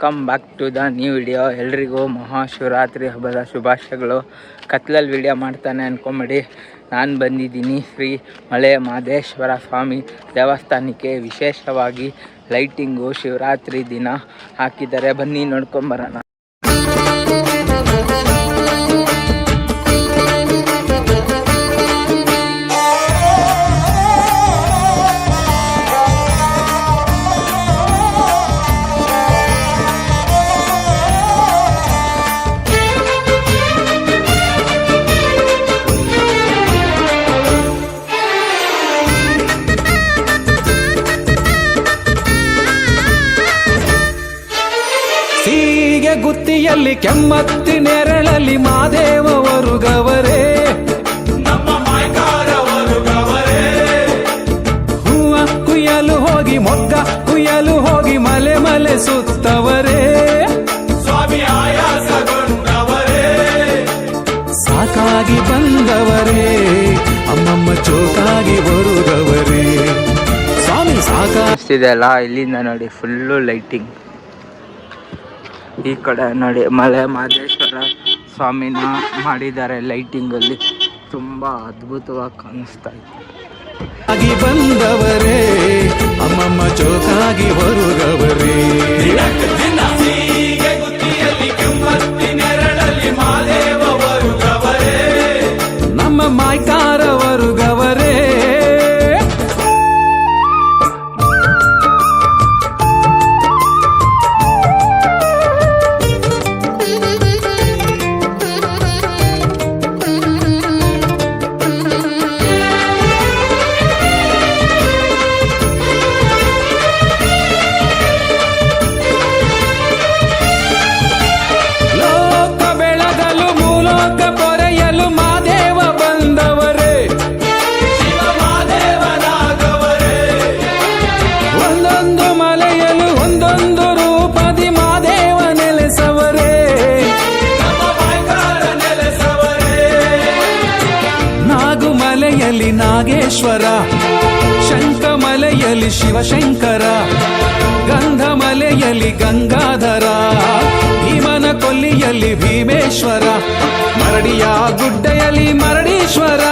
Welcome back to the new video ಎಲ್ರಿಗೂ ಮಹಾಶಿವರಾತ್ರಿ ಹಬ್ಬದ ಶುಭಾಶಯಗಳು. ಕತ್ಲಲ್ಲಿ ವಿಡಿಯೋ ಮಾಡ್ತಾನೆ ಅಂದ್ಕೊಂಬೇಡಿ ನಾನು ಬಂದಿದ್ದೀನಿ ಶ್ರೀ ಮಳೆ ಮಹದೇಶ್ವರ ಸ್ವಾಮಿ ದೇವಸ್ಥಾನಕ್ಕೆ. ವಿಶೇಷವಾಗಿ ಲೈಟಿಂಗು ಶಿವರಾತ್ರಿ ದಿನ ಹಾಕಿದ್ದಾರೆ. ಬನ್ನಿ ನೋಡ್ಕೊಂಬರೋಣ ಗುತ್ತಿಯಲ್ಲಿ ಕೆಮ್ಮತ್ತಿ ನೆರಳಲ್ಲಿ ಮಾದೇವವರು ಗವರೇ. ಹೂವ ಕುಯ್ಯಲು ಹೋಗಿ ಮೊಗ್ಗ ಕುಯ್ಯಲು ಹೋಗಿ ಮಲೆ ಮಲೆ ಸುತ್ತವರೇ. ಸಾಕಾಗಿ ಬಂದವರೇ ಅಮ್ಮಮ್ಮ ಚೋಕಾಗಿ ಬರುಗವರೇ ಸ್ವಾಮಿ ಸಾಕಾ ಇದೆ ಅಲ್ಲ ಇಲ್ಲಿಂದ ನೋಡಿ ಫುಲ್ಲು ಲೈಟಿಂಗ್ ಈ ಕಡೆ ನೋಡಿ ಮಲೆ ಮಹದೇಶ್ವರ ಸ್ವಾಮಿನ ಮಾಡಿದ್ದಾರೆ ಲೈಟಿಂಗಲ್ಲಿ ತುಂಬ ಅದ್ಭುತವಾಗಿ ಕಾಣಿಸ್ತಾ ಆಗಿ ಬಂದವರೇ, ಅಮ್ಮಮ್ಮ ಚೋಕಾಗಿ ಬರುಗವರೇ ನಾಗುಮಲೆಯಲ್ಲಿ ನಾಗೇಶ್ವರ ಶಂಕಮಲೆಯಲ್ಲಿ ಶಿವಶಂಕರ, ಗಂಧಮಲೆಯಲ್ಲಿ ಗಂಗಾಧರ ಭೀಮನ ಕೊಲ್ಲಿಯಲ್ಲಿ ಭೀಮೇಶ್ವರ, ಮರಡಿಯ ಗುಡ್ಡೆಯಲ್ಲಿ ಮರಡೀಶ್ವರ,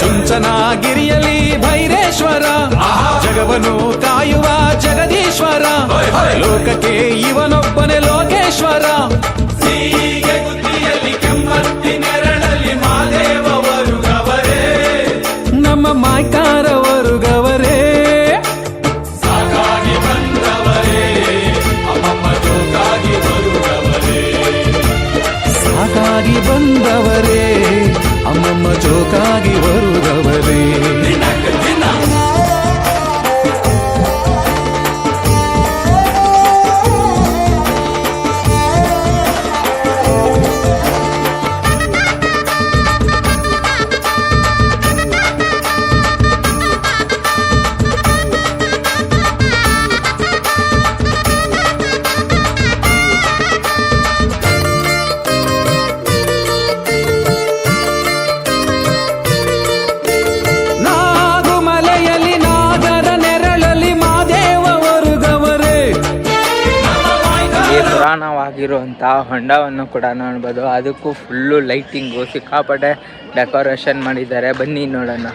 ಚುಂಚನಗಿರಿಯಲ್ಲಿ ಭೈರೇಶ್ವರ, ಜಗವನು ಕಾಯುವ ಜಗದೀಶ್ವರ, ಲೋಕಕ್ಕೆ ಇವನೊಬ್ಬನೇ ಲೋಕೇಶ್ವರ. ಈ ಪುರಾಣವಾಗಿರುವಂಥ ಹೊಂಡವನ್ನು ಕೂಡ ನೋಡ್ಬೋದು. ಅದಕ್ಕೂ ಫುಲ್ಲು ಲೈಟಿಂಗು ಸಿಕ್ಕಾಪಟ್ಟೆ ಡೆಕೋರೇಷನ್ ಮಾಡಿದ್ದಾರೆ. ಬನ್ನಿ ನೋಡೋಣ.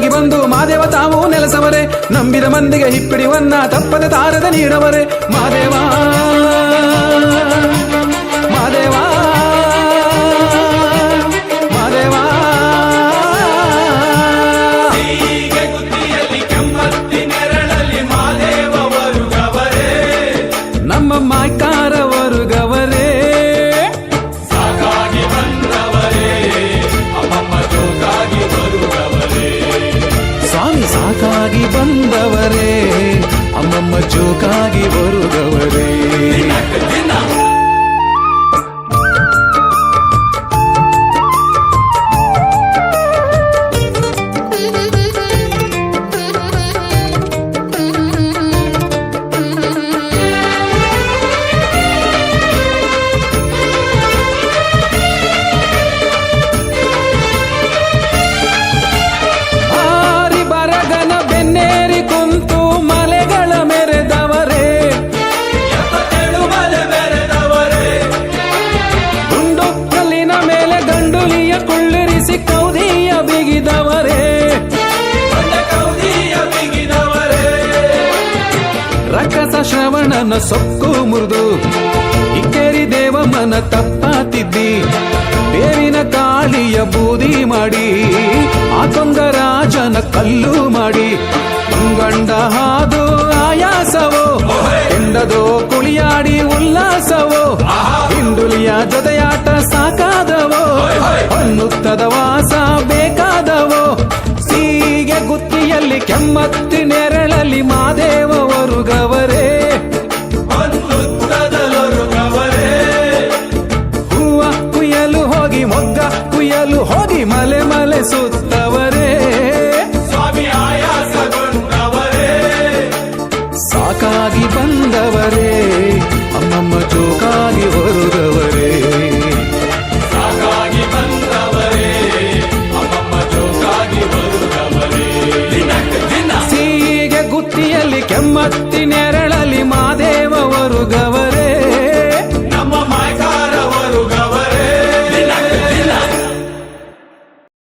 ಹಿಂಬಾಗಿ ಬಂದು ಮಾದೇವ ತಾವು ನೆಲೆಸವರೇ. ನಂಬಿದ ಮಂದಿಗೆ ಹಿಪ್ಪಿಡಿವನ್ನ ತಪ್ಪದೆ ತಾರದೆ ನೀಡವರೇ. ಮಾದೇವ ಮಾದೇವ ಮಾದೇವ. ನಮ್ಮ ಜೋಕಾಗಿ ಬರುಗವರೇ ರಾಜನ ಸೊಕ್ಕು ಮುರಿದು ಇಕ್ಕೇರಿ ಮನ ತಪ್ಪಾತಿದ್ದಿ. ಬೇವಿನ ಕಾಳಿಯ ಬೂದಿ ಮಾಡಿ, ಆ ರಾಜನ ಕಲ್ಲು ಮಾಡಿ. ಗಂಡ ಹಾದು ಆಯಾಸವೋ ಎಂದದೋ ಕುಳಿಯಾಡಿ ಉಲ್ಲಾಸವೋ, ಹಿಂಡುಲಿಯ ಜೊತೆಯಾಟ ಸಾಕಾದವೋ ಅನ್ನುತ್ತದ ವಾಸ ಬೇಕಾದವೋ. ಸೀಗೆ ಗುತ್ತಿಯಲ್ಲಿ ಕೆಮ್ಮತ್ತಿ ನೆರಳಲ್ಲಿ ಮಾದೇವರು குடும்பத்தினர